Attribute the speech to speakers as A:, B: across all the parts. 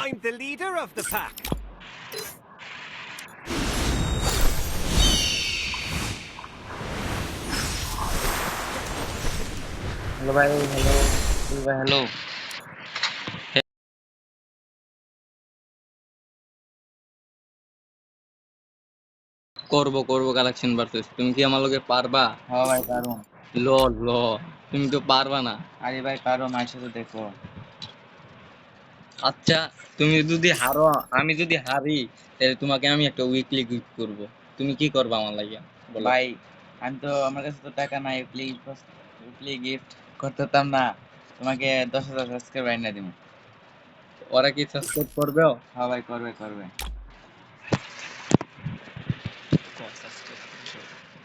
A: I'm the leader of the pack.
B: Hello ভাই hello ভাই hello
C: করব করব কালেকশন ভার্সেস তুমি কি আমার লগে পারবা?
B: হ্যাঁ ভাই পারো
C: ল ল। তুমি তো পারবা না।
B: আরে ভাই পারো মায়ের সাথে দেখো
C: আচ্ছা তুমি যদি হারো আমি যদি হারি তাহলে তোমাকে আমি একটা উইকলি গিফট করব। তুমি কি করবে আমার বলো।
B: ভাই আমি তো আমার কাছে তো টাকা নাই প্লিজ প্লিজ গিফট করতে পারতাম না। তোমাকে দশ হাজার সাবস্ক্রাইবার এনে দিব
C: ওরা কি সাবস্ক্রাইব করবে?
B: হ্যাঁ ভাই করবে করবে।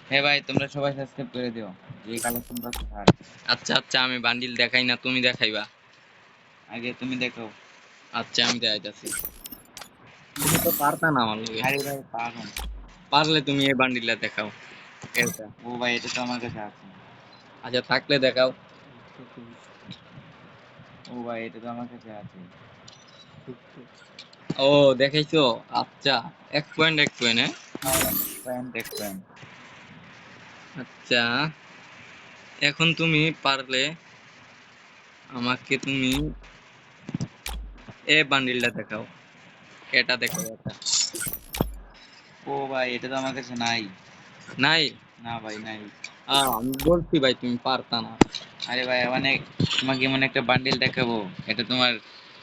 B: হ্যাঁ ভাই তোমরা সবাই সাবস্ক্রাইব করে দিও। যে কালেকশন
C: আচ্ছা আচ্ছা আমি বান্ডিল দেখাই না তুমি দেখাইবা।
B: আগে তুমি দেখো।
C: আচ্ছা আমি দেখাইতাছি তুমি তো পারতা না আমার লগে।
B: আরে ভাই পারো
C: পারলে তুমি এই বান্ডিলটা দেখাও। এটা
B: ও ভাই এটা তো আমার কাছে আছে।
C: আচ্ছা থাকলে দেখাও।
B: ও ভাই এটা তো আমার কাছে আছে।
C: ও দেখাইছো? আচ্ছা এক পয়েন্ট এক পয়েন্ট হ্যাঁ?
B: এক প্যান্ট
C: আচ্ছা এখন তুমি পারলে আমাকে তুমি এ বান্ডিলটা দেখাও। এটা দেখাও এটা
B: ও ভাই এটা তো আমার কাছে নাই।
C: নাই?
B: না ভাই নাই।
C: আমি বলছি ভাই তুমি পারতা না।
B: আরে ভাই অনেক তোমাকে এমন একটা বান্ডিল দেখাবো এটা তোমার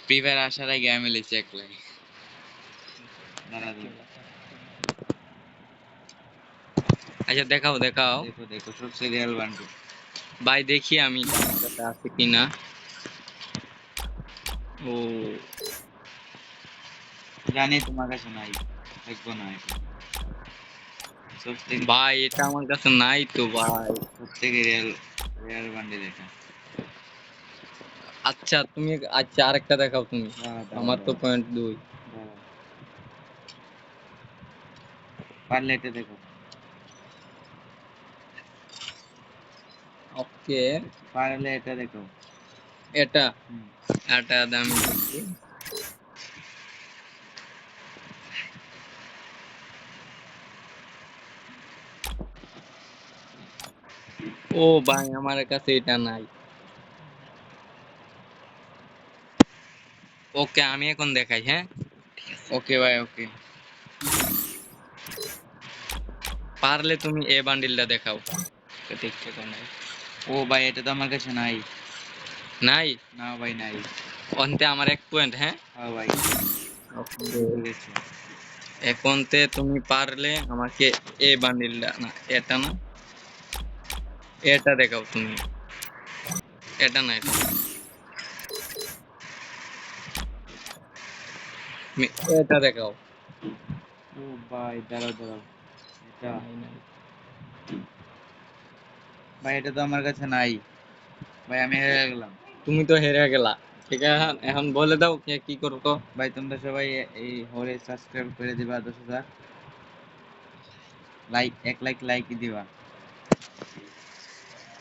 B: ফ্রি ফায়ার আসার আগে আমি লিখছি একলাই দাঁড়া
C: আচ্ছা দেখাও দেখাও।
B: দেখো দেখো সব সিরিয়াল বান্ডিল
C: ভাই দেখি আমি আছে কিনা। ও
B: জানি তোমার কাছে নাই দেখব না এটা সব থেকে
C: ভাই এটা আমার কাছে নাই তো ভাই
B: সব থেকে রিয়েল রিয়েল বান্ডিল এটা
C: আচ্ছা তুমি আচ্ছা আরেকটা দেখাও তুমি
B: দাঁড়া, দাঁড়া,
C: আমার তো
B: দাঁড়া,
C: পয়েন্ট দুই
B: দাঁড়া। পারলে এটা দেখো
C: ওকে
B: পারলে এটা দেখো
C: এটা ও ভাই, আমার কাছে এটা নাই। ওকে, আমি এখন দেখাই হ্যাঁ?
B: ওকে ভাই, ওকে।
C: পারলে তুমি এ বান্ডিলটা দেখাও। দেখতে নাই।
B: ও ভাই, এটা তো আমার কাছে নাই।
C: নাই?
B: না ভাই নাই।
C: অন্তে আমার এক পয়েন্ট হ্যাঁ?
B: হ্যাঁ ভাই। ঠিক আছে
C: এখন তে তুমি পারলে আমাকে এ বান্ডিলটা না এটা না। এটা দেখাও তুমি। এটা না এটা। এটা দেখাও।
B: ও ভাই দাঁড়াও দাঁড়াও। এটা। ভাই এটা তো আমার কাছে নাই। ভাই আমি হেরে গেলাম।
C: তুমি তো হেরে গেলা। ঠিক আছে, এখন বলে দাও কে কি করতো
B: ভাই, তোমরা সবাই এই হলে সাবস্ক্রাইব করে দিবা দশ হাজার। লাইক এক লাইক লাইক দিবা।